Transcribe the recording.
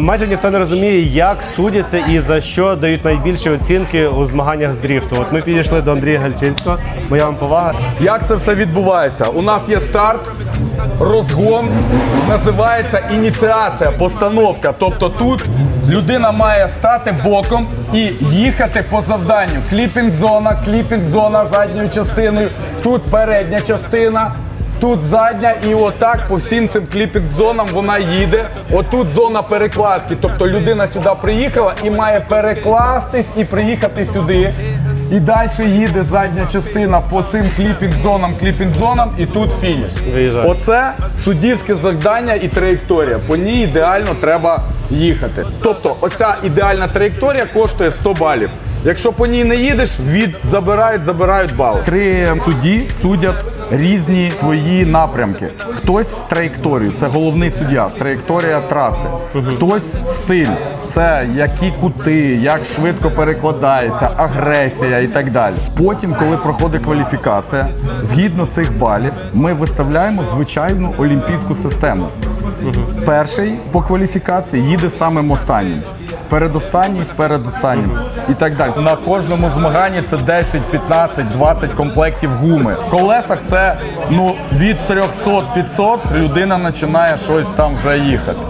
Майже ніхто не розуміє, як судяться і за що дають найбільші оцінки у змаганнях з дріфту. От ми підійшли до Андрія Гальчинського. Моя вам повага. Як це все відбувається? У нас є старт, розгон, називається ініціація, постановка. Тобто тут людина має стати боком і їхати по завданню. Кліпінг зона, кліпінг зона задньою частиною, тут передня частина. Тут задня, і отак по всім цим кліпінг-зонам вона їде. Отут зона перекладки. Тобто людина сюди приїхала і має перекластись і приїхати сюди. І далі їде задня частина по цим кліпінг-зонам, кліпінг-зонам, і тут фініш. Виїжджає. Оце суддівське завдання і траєкторія. По ній ідеально треба їхати. Тобто, оця ідеальна траєкторія коштує 100 балів. Якщо по ній не їдеш, від забирають, забирають бали. Три судді судять різні свої напрямки. Хтось траєкторію, це головний суддя, траєкторія траси. Хтось стиль, це які кути, як швидко перекладається, агресія і так далі. Потім, коли проходить кваліфікація, згідно цих балів, ми виставляємо звичайну олімпійську систему. Перший по кваліфікації їде самим останнім. Передостанній з передостаннім і так далі. На кожному змаганні це 10, 15, 20 комплектів гуми. В колесах це ну від 300-500 людина починає щось там вже їхати.